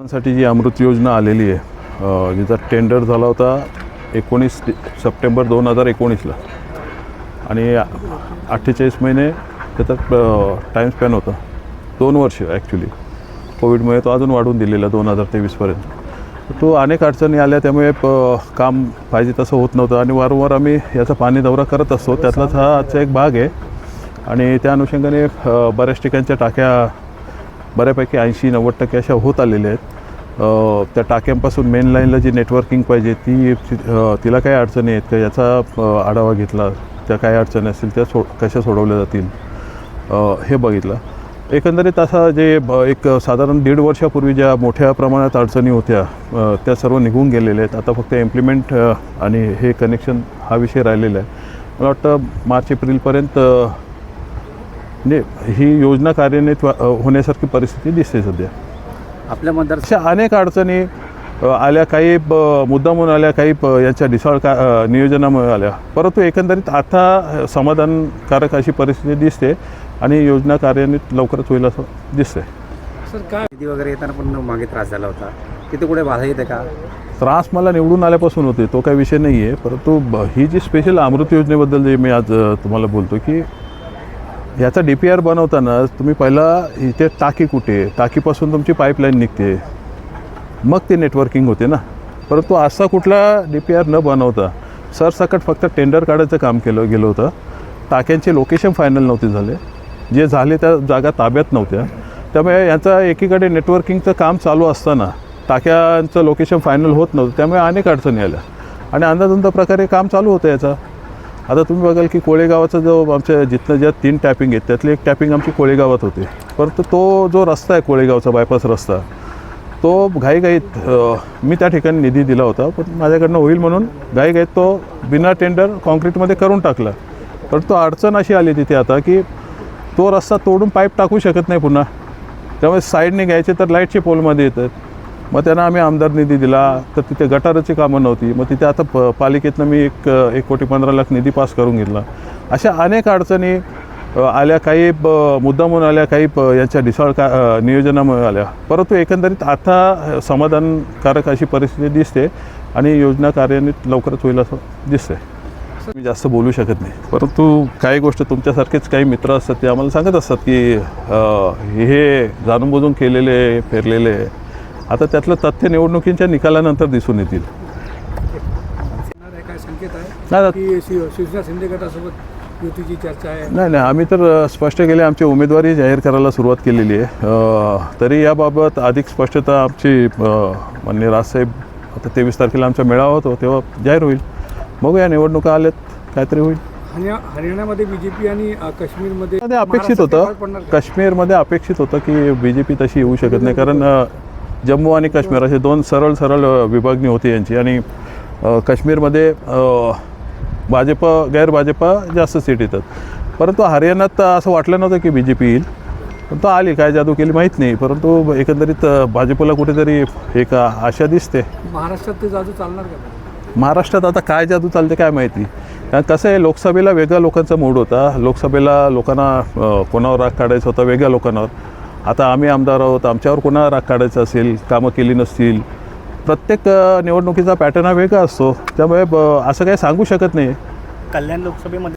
साठी जी अमृत योजना आलेली आहे जिचा टेंडर झाला होता एकोणीस सप्टेंबर दोन हजार एकोणीसला. आणि अठ्ठेचाळीस महिने त्याचा टाईम स्पॅन होता. दोन वर्ष ॲक्च्युली कोविडमुळे तो अजून वाढवून दिलेला दोन हजार तेवीसपर्यंत तो अनेक अडचणी आल्या त्यामुळे प काम पाहिजे तसं होत नव्हतं. आणि वारंवार आम्ही याचा पाणी दौरा करत असतो. त्यातलाच हा आजचा एक भाग आहे. आणि त्या अनुषंगाने बऱ्याच ठिकाणच्या टाक्या बऱ्यापैकी ऐंशी नव्वद टक्के अशा होत आलेल्या आहेत. त्या टाक्यांपासून मेन लाईनला जी नेटवर्किंग पाहिजे ती तिला काय अडचणी आहेत का? याचा आढावा घेतला. त्या काय अडचणी असतील त्या सो कशा सोडवल्या जातील? हे बघितलं. एकंदरीत असा जे ब- एक साधारण दीड वर्षापूर्वी ज्या मोठ्या प्रमाणात अडचणी होत्या त्या सर्व निघून गेलेल्या आहेत. आता फक्त इम्प्लिमेंट आणि हे कनेक्शन हा विषय राहिलेला आहे. मला वाटतं मार्च एप्रिलपर्यंत म्हणजे ही योजना कार्यान्वित होण्यासारखी परिस्थिती दिसते सध्या. आपल्या मतदार अशा अनेक अडचणी आल्या काही ब- मुद्दामून आल्या काही प- यांच्या ढिसाळ का नियोजनामुळे आल्या. परंतु एकंदरीत आता समाधानकारक अशी परिस्थिती दिसते आणि योजना कार्यान्वित लवकरच होईल असं दिसतंय. सर काय निधी वगैरे येताना पण मागे त्रास झाला होता. तिथे कुठे बाधा येते का? त्रास मला निवडून आल्यापासून होते तो काही विषय नाही आहे परंतु ब- ही जी स्पेशल अमृत योजनेबद्दल जे मी आज अ, तुम्हाला बोलतो की याचा डी पी आर बनवताना तुम्ही पहिला इथे टाकी कुठे? टाकीपासून तुमची पाईपलाईन निघते. मग ते नेटवर्किंग होते ना. परंतु असा कुठला डी पी आर न बनवता सरसकट फक्त टेंडर काढायचं काम केलं गेलं होतं. टाक्यांचे लोकेशन फायनल नव्हते झाले. जे झाले त्या जागा ताब्यात नव्हत्या. त्यामुळे याचा एकीकडे नेटवर्किंगचं काम चालू असताना टाक्यांचं लोकेशन फायनल होत नव्हतं. त्यामुळे अनेक अडचणी आल्या. आणि अंदाजंत प्रकारे काम चालू होतं याचा. आता तुम्ही बघाल की कोळेगावाचा जो आमच्या जिथनं ज्या तीन टॅपिंग आहेत त्यातली एक टॅपिंग आमची कोळेगावात होते. परंतु तो जो रस्ता आहे कोळेगावचा बायपास रस्ता तो घाईघाईत मी त्या ठिकाणी निधी दिला होता पण माझ्याकडनं होईल म्हणून घाईघाईत तो बिना टेंडर कॉन्क्रीटमध्ये करून टाकला. परंतु अडचण अशी आली तिथे आता की तो रस्ता तोडून पाईप टाकू शकत नाही पुन्हा. त्यामुळे साईडने घ्यायचे तर लाईटचे पोलमध्ये येतात. मग त्यांना आम्ही आमदार निधी दिला. तर तिथे गटाराची कामं नव्हती. मग तिथे आता प पालिकेतनं मी एक एक कोटी पंधरा लाख निधी पास करून घेतला. अशा अनेक अडचणी आल्या. काही ब मुद्दामून आल्या काही प यांच्या ढिसाळ का नियोजनामुळे आल्या. परंतु एकंदरीत आता समाधानकारक अशी परिस्थिती दिसते आणि योजना कार्यान्वित लवकरच होईल असं दिसतंय. मी जास्त बोलू शकत नाही. परंतु काही गोष्ट तुमच्यासारखेच काही मित्र असतात ते आम्हाला सांगत असतात की हे जाणून बुजून केलेले पेरलेले आता त्यातलं तथ्य निवडणुकींच्या निकालानंतर दिसून येतील. नाही नाही. आम्ही तर स्पष्ट केले आमची उमेदवारी जाहीर करायला सुरुवात केलेली आहे. तरी याबाबत अधिक स्पष्टता आमची अ, माननीय राजसाहेब आता तेवीस तारखेला आमचा मेळावा होतो तेव्हा जाहीर होईल. बघूया निवडणुका आल्यात काहीतरी होईल. हरिया हरियाणामध्ये बीजेपी आणि काश्मीरमध्ये मध्ये अपेक्षित होतं? काश्मीरमध्ये अपेक्षित होतं की बी जे पी तशी येऊ शकत नाही. कारण जम्मू आणि काश्मीर असे दोन सरळ सरळ विभागणी होती यांची. आणि काश्मीरमध्ये भाजप गैर भाजप जास्त सीट येतात. परंतु हरियाणात असं वाटलं नव्हतं की बी जे पी येईल. पण तो आली काय जादू केली माहीत नाही. परंतु एकंदरीत भाजपला कुठेतरी एक आशा दिसते. महाराष्ट्रात ते जादू चालणार का? महाराष्ट्रात आता काय जादू चालते काय माहिती कारण कसं आहे लोकसभेला वेगळा लोकांचा मूड होता. लोकसभेला लोकांना कोणावर राग काढायचा होता वेगळ्या लोकांवर. आता आम्ही आमदार आहोत आमच्यावर कोणावर राग काढायचा असेल कामं केली नसतील? प्रत्येक निवडणुकीचा पॅटर्न हा वेगळा असतो. त्यामुळे ब- असं काही सांगू शकत नाही. कल्याण लोकसभेमध्ये